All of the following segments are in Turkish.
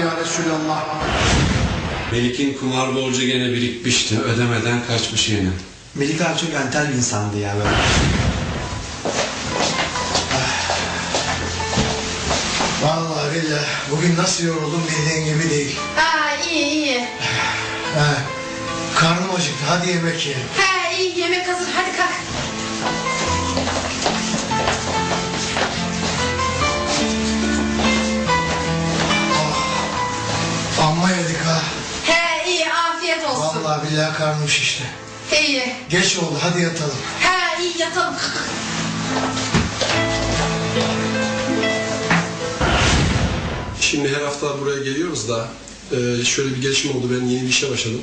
ya Resulallah. Melik'in kumar borcu gene birikmişti. Ödemeden kaçmış yine. Melik abi çok entel bir insandı ya böyle. Vallahi billahi bugün nasıl yoruldum bildiğin gibi değil. Ha iyi iyi. He. Karnım acıktı hadi yemek yiyelim. He iyi yemek hazır hadi kalk. Karnım şişti. İyi. Geç oldu hadi yatalım. He iyi yatalım. Şimdi her hafta buraya geliyoruz da e, şöyle bir gelişme oldu. Ben yeni bir işe başladım.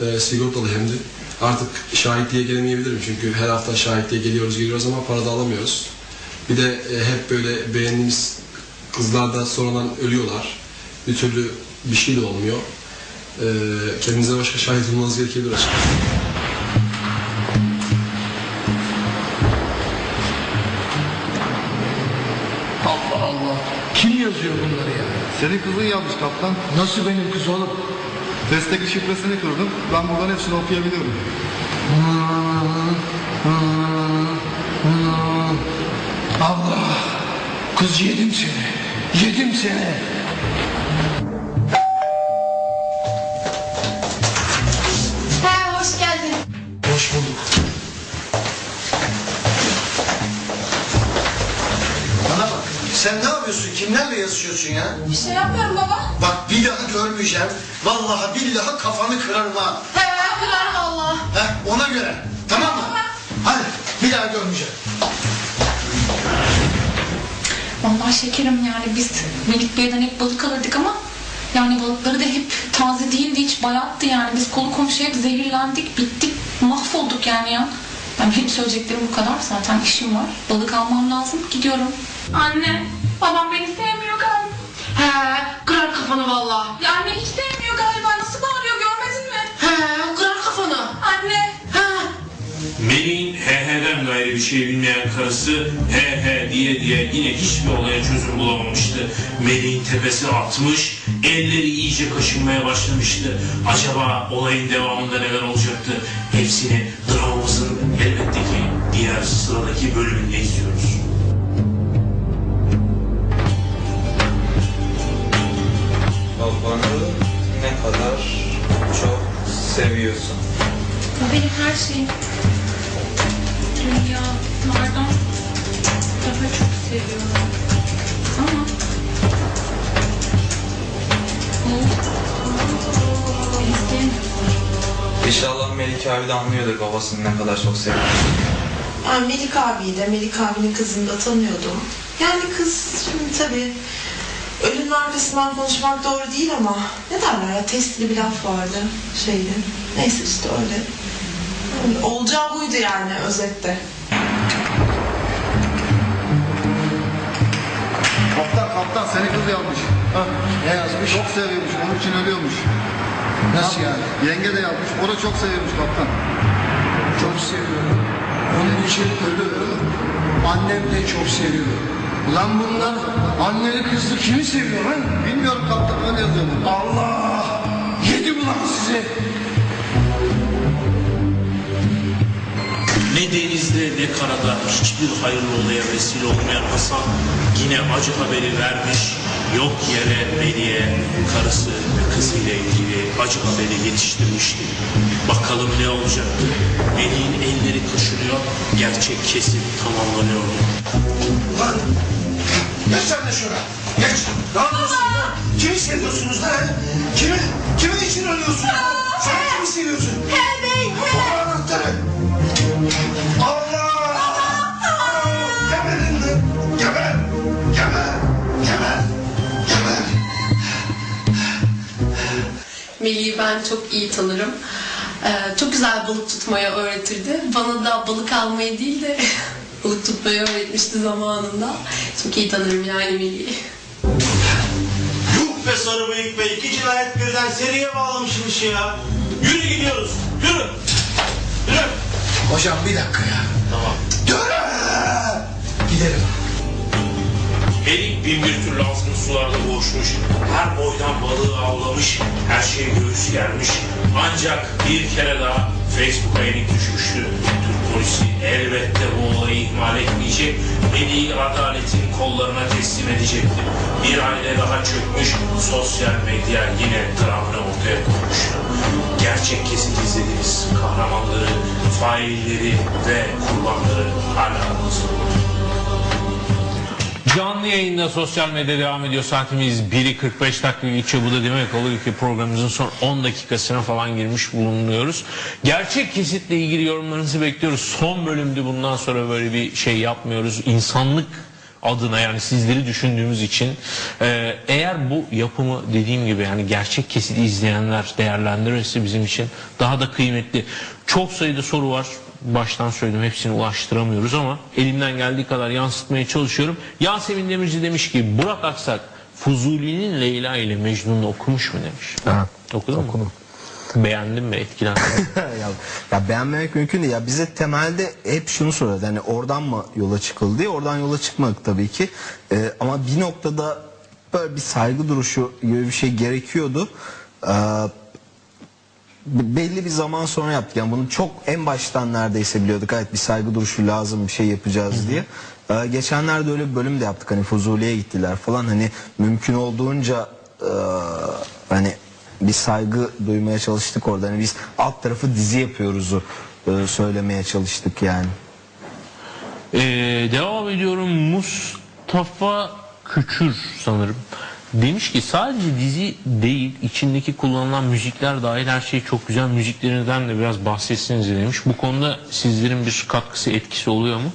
E, sigortalı hem de. Artık şahitliğe gelemeyebilirim çünkü her hafta şahitliğe geliyoruz geliyoruz ama para da alamıyoruz. Bir de e, hep böyle beğendiğimiz kızlar da sonradan ölüyorlar. Bir türlü bir şey de olmuyor. E, kendinize başka şahit olmanız gerekebilir açıkçası. Allah Allah. Kim yazıyor bunları ya? Senin kızın yazmış kaptan. Nasıl benim kız oğlum? Testteki şifresini kırdım. Ben buradan hepsini okuyabiliyorum. Allah. Kız yedim seni. Yedim seni. Yapıyorsun? Kimlerle yazışıyorsun ya? Bir şey yapmıyorum baba. Bak bir daha görmeyeceğim. Vallahi billahi kafanı kırarım ha. He kırar valla. Heh, ona göre. Tamam mı? Hadi bir daha görmeyeceğim. Vallahi şekerim yani biz Melik Bey'den hep balık alırdık ama yani balıkları da hep taze değildi hiç bayattı yani biz kolu komşuya hep zehirlendik bittik mahvolduk yani ya. Yani benim söyleyeceklerim bu kadar zaten işim var balık almam lazım gidiyorum. Anne babam beni sevmiyor galiba. He kırar kafanı valla. Ya anne hiç sevmiyor galiba nasıl bağırıyor görmedin mi? He kırar kafanı. Anne. He. Melih'in HH'den gayrı bir şey bilmeyen karısı he he diye diye yine hiçbir olaya çözüm bulamamıştı. Melih'in tepesi atmış, elleri iyice kaşınmaya başlamıştı. Acaba olayın devamında neler olacaktı? Hepsini dramamızın elbette ki diğer sıradaki bölümünde izliyoruz. Babanı ne kadar çok seviyorsun. O benim her şeyim. Dünyalardan daha çok seviyorum. Ama. İnşallah Melik abi de anlıyordur babasını ne kadar çok seviyor. Ben Melik abiyi de Melik abinin kızını da tanıyordum. Yani kız şimdi tabii ölünün arkasından konuşmak doğru değil ama ne derler ya testli bir laf vardı şeyde. Neyse işte öyle. Öyle Olacağı buydu yani özette. Kaptan kaptan seni kız yazmış. Ha, Ne yazmış? çok seviyormuş. Onun için ölüyormuş. Nasıl yani? Yenge de yazmış. O da çok seviyormuş kaptan. Çok seviyorum. Onun için ölüyorum. Annem de çok seviyor. Ulan bunlar anneli kızlı kimi seviyor lan? Bilmiyorum kaptan yazıyor. burada. Allah! Yedim ulan sizi. Ne denizde ne karada hiçbir hayırlı olaya vesile olmayan Hasan yine acı haberi vermiş. Yok yere Melih'e karısı ve kızıyla ilgili acı haberi yetiştirmişti. Bakalım ne olacaktı? Melih'in elleri kaşınıyor, gerçek kesin tamamlanıyordu. Lan! Geç sen de şuna. Geç. Ne yapıyorsun lan? Kimi seviyorsunuz lan? Kimi? Kimin için ölüyorsun? Sen kimi seviyorsun? He bey he. Baba anahtarı. Allah! Geberin lan! Geber! Geber! Geber! Geber! Melih'i ben çok iyi tanırım. Ee, çok güzel balık tutmayı öğretirdi. Bana da balık almayı değil de balık tutmayı öğretmişti zamanında. Çok iyi tanırım yani Melih'i. Yuh be sarı bıyık be iki cinayet birden seriye bağlamışsınız ya. Yürü gidiyoruz yürü. Yürü. Hocam bir dakika ya. Tamam. Yürü! Gidelim. Melik bin bir türlü azgın sularda boğuşmuş. Her boydan balığı avlamış, her şey göğüs germiş. Ancak bir kere daha Facebook'a yenik düşmüştü. Türk polisi elbette bu olayı ihmal etmeyecek. Meli'yi adaletin kollarına teslim edecekti. Bir aile daha çökmüş, sosyal medya yine dramını ortaya koymuştu. Gerçek kesit izlediğimiz kahramanları, failleri ve kurbanları hala aramızda. Canlı yayında sosyal medya devam ediyor. Saatimiz 1'i 45 dakika geçiyor. Bu da demek oluyor ki programımızın son 10 dakikasına falan girmiş bulunuyoruz. Gerçek kesitle ilgili yorumlarınızı bekliyoruz. Son bölümde bundan sonra böyle bir şey yapmıyoruz. İnsanlık adına yani sizleri düşündüğümüz için Ee, eğer bu yapımı dediğim gibi yani gerçek kesiti izleyenler değerlendirirse bizim için daha da kıymetli. Çok sayıda soru var. Baştan söyledim hepsini ulaştıramıyoruz ama elimden geldiği kadar yansıtmaya çalışıyorum. Yasemin Demirci demiş ki Burak Aksak Fuzuli'nin Leyla ile Mecnun'u okumuş mu demiş. Ha, Okudun mu? okudum. Beğendin mi? Etkilendin mi? ya, ya beğenmemek mümkün değil. Ya bize temelde hep şunu soruyordu. Hani oradan mı yola çıkıldı diye. Oradan yola çıkmadık tabii ki. Ee, ama bir noktada böyle bir saygı duruşu gibi bir şey gerekiyordu. Ee, belli bir zaman sonra yaptık. Yani bunu çok en baştan neredeyse biliyorduk. Evet bir saygı duruşu lazım bir şey yapacağız diye. Ee, geçenlerde öyle bir bölüm de yaptık. Hani Fuzuli'ye gittiler falan. Hani mümkün olduğunca e, hani bir saygı duymaya çalıştık orada. Hani biz alt tarafı dizi yapıyoruzu e, söylemeye çalıştık yani. Ee, devam ediyorum. Mustafa Küçür sanırım. Demiş ki sadece dizi değil içindeki kullanılan müzikler dahil her şey çok güzel. Müziklerinden de biraz bahsetsenize demiş. Bu konuda sizlerin bir katkısı etkisi oluyor mu?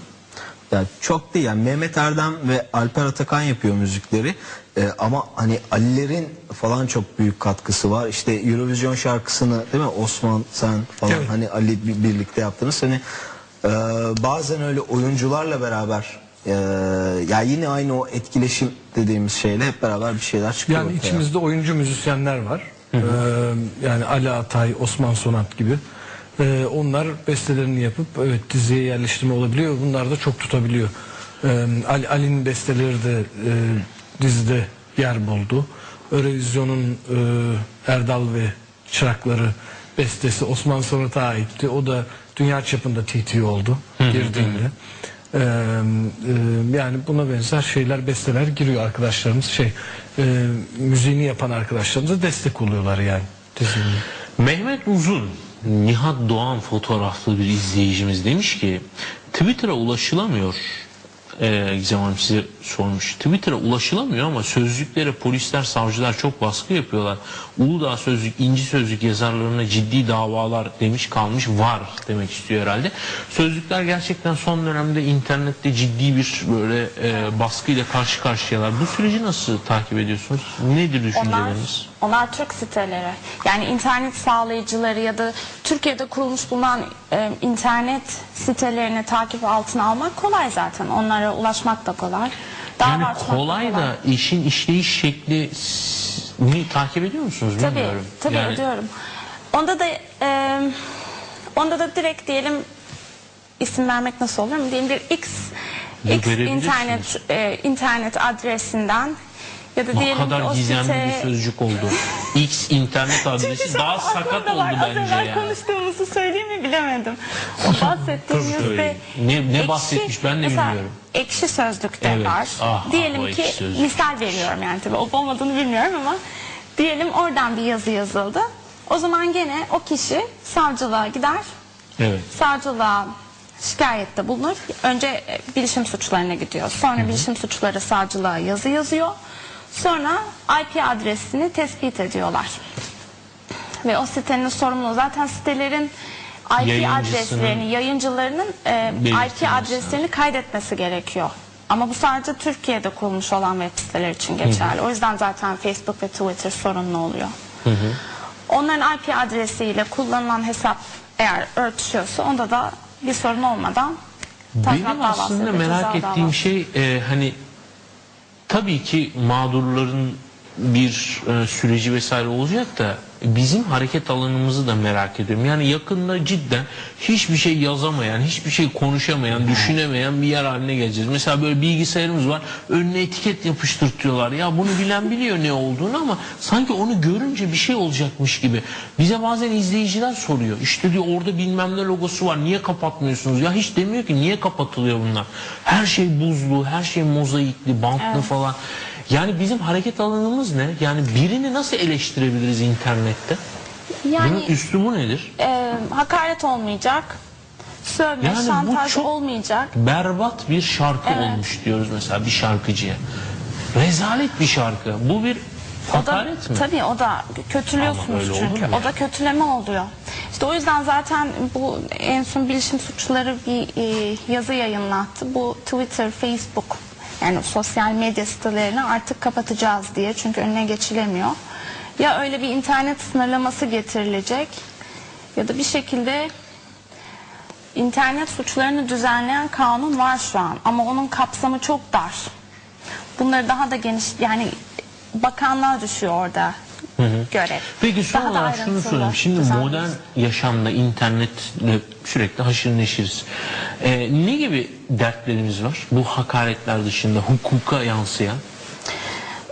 Ya çok değil yani Mehmet Erdem ve Alper Atakan yapıyor müzikleri Ee, ama hani Ali'lerin falan çok büyük katkısı var işte Eurovision şarkısını değil mi Osman sen falan Evet. hani Ali bi- birlikte yaptınız hani e, bazen öyle oyuncularla beraber e, ya yine aynı o etkileşim dediğimiz şeyle hep beraber bir şeyler çıkıyor Yani ortaya. içimizde oyuncu müzisyenler var. Ee, yani Ali Atay, Osman Sonat gibi. Ee, onlar bestelerini yapıp evet diziye yerleştirme olabiliyor. Bunlar da çok tutabiliyor. Ee, Ali, Ali'nin besteleri de e, dizide yer buldu. Eurovision'un e, Erdal ve Çırakları bestesi Osman Sonat'a aitti. O da dünya çapında TT oldu girdiğinde. Ee, e, yani buna benzer şeyler besteler giriyor arkadaşlarımız şey e, müziğini yapan arkadaşlarımıza destek oluyorlar yani dizinin. Mehmet Uzun, Nihat Doğan fotoğraflı bir izleyicimiz demiş ki Twitter'a ulaşılamıyor. Ee, Gizem Hanım size sormuş. Twitter'a ulaşılamıyor ama sözlüklere polisler, savcılar çok baskı yapıyorlar. Uludağ Sözlük, İnci Sözlük yazarlarına ciddi davalar demiş kalmış var demek istiyor herhalde. Sözlükler gerçekten son dönemde internette ciddi bir böyle e, baskıyla karşı karşıyalar. Bu süreci nasıl takip ediyorsunuz? Nedir düşünceleriniz? onlar Türk siteleri. Yani internet sağlayıcıları ya da Türkiye'de kurulmuş bulunan e, internet sitelerini takip altına almak kolay zaten. Onlara ulaşmak da kolay. Dava Yani açmak da kolay da işin işleyiş şekli ni takip ediyor musunuz Tabii, bilmiyorum. tabii Yani ediyorum. Onda da e, onda da direkt diyelim isim vermek nasıl olur mu? Diyelim bir X X internet e, internet adresinden ya da Ne diyelim ki kadar o gizemli site bir sözcük oldu. X internet adresi daha sakat oldu var. Az bence evvel yani. konuştuğumuzu söyleyeyim mi bilemedim. O bahsettiğimiz Tabii, de tabii. Ne- ne bahsetmiş ben de mesela bilmiyorum. Ekşi sözlükte Evet. var. Ah, ah, diyelim o ki Ekşi Sözlük. misal veriyorum yani tabii olup olmadığını bilmiyorum ama diyelim oradan bir yazı yazıldı. O zaman gene o kişi savcılığa gider. Evet. Savcılığa şikayette bulunur. Önce e, bilişim suçlarına gidiyor. Sonra bilişim suçları savcılığa yazı yazıyor. Sonra IP adresini tespit ediyorlar. Ve o sitenin sorumluluğu zaten sitelerin IP adreslerini, yayıncılarının e, IP adreslerini kaydetmesi gerekiyor. Ama bu sadece Türkiye'de kurulmuş olan web siteler için geçerli. O yüzden zaten Facebook ve Twitter sorunlu oluyor. Onların IP adresiyle kullanılan hesap eğer örtüşüyorsa onda da bir sorun olmadan Benim aslında merak ettiğim davası. şey e, hani tabii ki mağdurların bir e, süreci vesaire olacak da bizim hareket alanımızı da merak ediyorum. Yani yakında cidden hiçbir şey yazamayan, hiçbir şey konuşamayan, düşünemeyen bir yer haline geleceğiz. Mesela böyle bilgisayarımız var. Önüne etiket yapıştırtıyorlar. Ya bunu bilen biliyor ne olduğunu ama sanki onu görünce bir şey olacakmış gibi. Bize bazen izleyiciler soruyor. İşte diyor orada bilmem ne logosu var. Niye kapatmıyorsunuz? Ya hiç demiyor ki niye kapatılıyor bunlar? Her şey buzlu, her şey mozaikli, bantlı Evet. falan. Yani bizim hareket alanımız ne? Yani birini nasıl eleştirebiliriz internette? Yani Bunun üslubu nedir? e, hakaret olmayacak. Sövme, Yani bu şantaj çok- olmayacak. Berbat bir şarkı Evet. olmuş diyoruz mesela bir şarkıcıya. Rezalet bir şarkı. Bu bir O da, hakaret mi? tabii o da kötülüyorsunuz çünkü. O da kötüleme oluyor. İşte o yüzden zaten bu en son bilişim suçluları bir e, yazı yayınlattı. Bu Twitter, Facebook yani sosyal medya sitelerini artık kapatacağız diye. Çünkü önüne geçilemiyor. Ya öyle bir internet sınırlaması getirilecek ya da bir şekilde internet suçlarını düzenleyen kanun var şu an ama onun kapsamı çok dar. Bunları daha da geniş yani bakanlığa düşüyor orada Hı hı. görev. Peki son Daha da olarak şunu ayrıntılı sorayım. Şimdi modern yaşamda internetle sürekli haşır neşiriz. Ee, ne gibi dertlerimiz var? Bu hakaretler dışında hukuka yansıyan.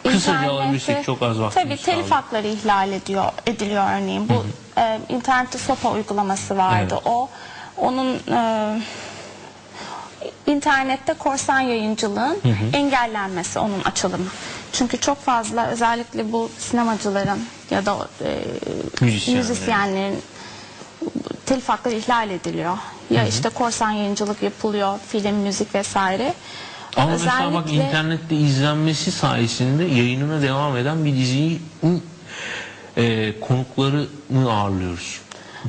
Kısaca alabilirsek çok az vaktimiz Tabii telif kaldı. hakları ihlal ediyor, ediliyor örneğin. Bu e, internette sopa uygulaması vardı. Evet. O onun e, internette korsan yayıncılığın Hı hı. engellenmesi onun açılımı. Çünkü çok fazla özellikle bu sinemacıların ya da e, Müzisyenlerin. müzisyenlerin telif hakları ihlal ediliyor. Ya Hı hı. işte korsan yayıncılık yapılıyor, film, müzik vesaire. Ama mesela bak Özellikle- internette izlenmesi sayesinde yayınına devam eden bir diziyi e, konuklarını ağırlıyoruz.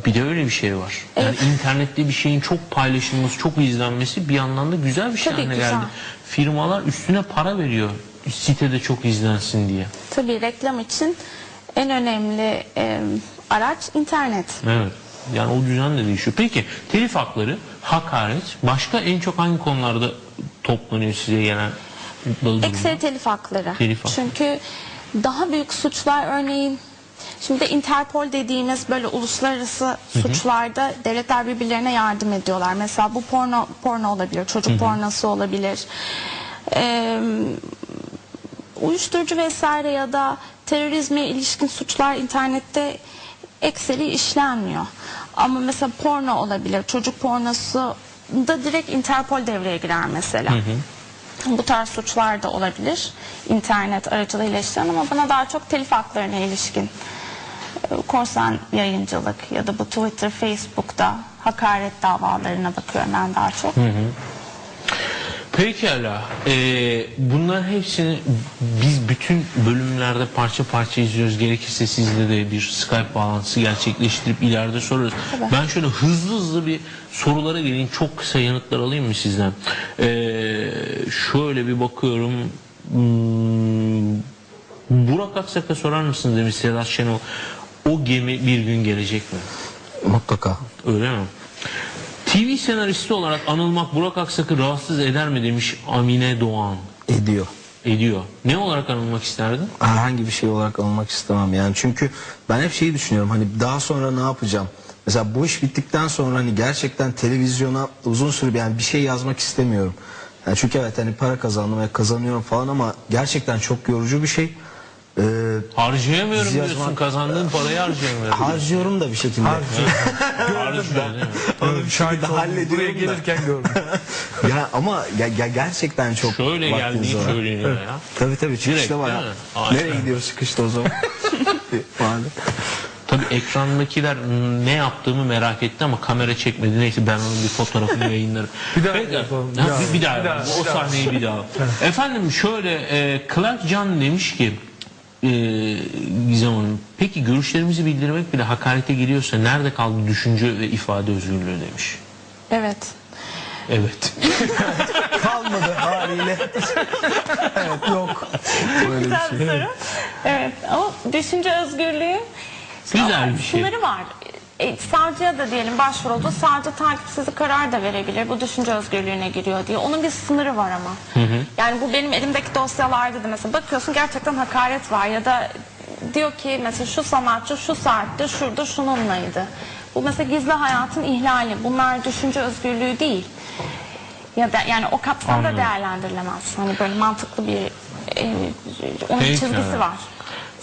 Bir de öyle bir şey var. Yani internette bir şeyin çok paylaşılması, çok izlenmesi bir yandan da güzel bir şey Tabii, haline güzel. geldi. Firmalar üstüne para veriyor sitede çok izlensin diye. Tabii reklam için en önemli e, araç internet. Evet. Yani o düzen de değişiyor. Peki telif hakları, hakaret başka en çok hangi konularda toplanıyor size gelen? Ekseri telif hakları. Telif hakları. Çünkü daha büyük suçlar örneğin şimdi de Interpol dediğimiz böyle uluslararası hı. suçlarda devletler birbirlerine yardım ediyorlar. Mesela bu porno porno olabilir, çocuk Hı hı. pornosu olabilir. Ee, uyuşturucu vesaire ya da terörizme ilişkin suçlar internette ekseri işlenmiyor. Ama mesela porno olabilir. Çocuk pornosu da direkt Interpol devreye girer mesela. Bu tarz suçlar da olabilir. İnternet aracılığıyla işlenen ama bana daha çok telif haklarına ilişkin e, korsan yayıncılık ya da bu Twitter, Facebook'ta hakaret davalarına bakıyorum ben daha çok. Hı hı. Pekala. Ee, bunların hepsini biz bütün bölümlerde parça parça izliyoruz. Gerekirse sizle de bir Skype bağlantısı gerçekleştirip ileride sorarız. Tabii. Ben şöyle hızlı hızlı bir sorulara geleyim. Çok kısa yanıtlar alayım mı sizden? Ee, şöyle bir bakıyorum. Hmm, Burak Aksak'a sorar mısınız demiş Sedat Şenol. O gemi bir gün gelecek mi? Mutlaka. Öyle mi? TV senaristi olarak anılmak Burak Aksak'ı rahatsız eder mi demiş Amine Doğan. Ediyor. Ediyor. Ne olarak anılmak isterdin? Herhangi bir şey olarak alınmak istemem yani çünkü ben hep şeyi düşünüyorum hani daha sonra ne yapacağım? Mesela bu iş bittikten sonra hani gerçekten televizyona uzun süre yani bir şey yazmak istemiyorum. Yani çünkü evet hani para kazandım ve kazanıyorum falan ama gerçekten çok yorucu bir şey. Ee, Harcayamıyorum dizi diyorsun. yazmak- Kazandığın parayı harcayamıyorum. Harcıyorum da bir şekilde. Harcıyorum değil mi? Onu bir şekilde hallediyorum Buraya da. gelirken gördüm. ya ama ya, ya gerçekten çok Şöyle vaktiniz geldiğin var. söyleniyor ya. Tabii tabii çıkışta Direkt, var. değil mi? Aynen. Nereye gidiyoruz çıkışta o zaman? Tabii ekrandakiler ne yaptığımı merak etti ama kamera çekmedi. Neyse ben onun bir fotoğrafını yayınlarım. Bir daha Peki. yapalım. Ha, Bir daha. bir, bir daha, Bir daha, yapalım. O sahneyi bir daha. Efendim şöyle e, Clark Can demiş ki e, Gizem Hanım peki görüşlerimizi bildirmek bile hakarete giriyorsa nerede kaldı düşünce ve ifade özgürlüğü demiş. Evet. Evet. Kalmadı haliyle. evet yok. Böyle bir soru. Evet ama düşünce özgürlüğü Güzel bir şey. sınırı var. E, savcıya da diyelim başvuruldu. Savcı takipsizlik karar da verebilir. Bu düşünce özgürlüğüne giriyor diye. Onun bir sınırı var ama. Yani bu benim elimdeki dosyalarda da mesela bakıyorsun gerçekten hakaret var ya da diyor ki mesela şu sanatçı şu saatte şurada şununlaydı. Bu mesela gizli hayatın ihlali. Bunlar düşünce özgürlüğü değil. Ya da yani o kapsamda Anladım. değerlendirilemez. Hani böyle mantıklı bir e, onun Peki. çizgisi var.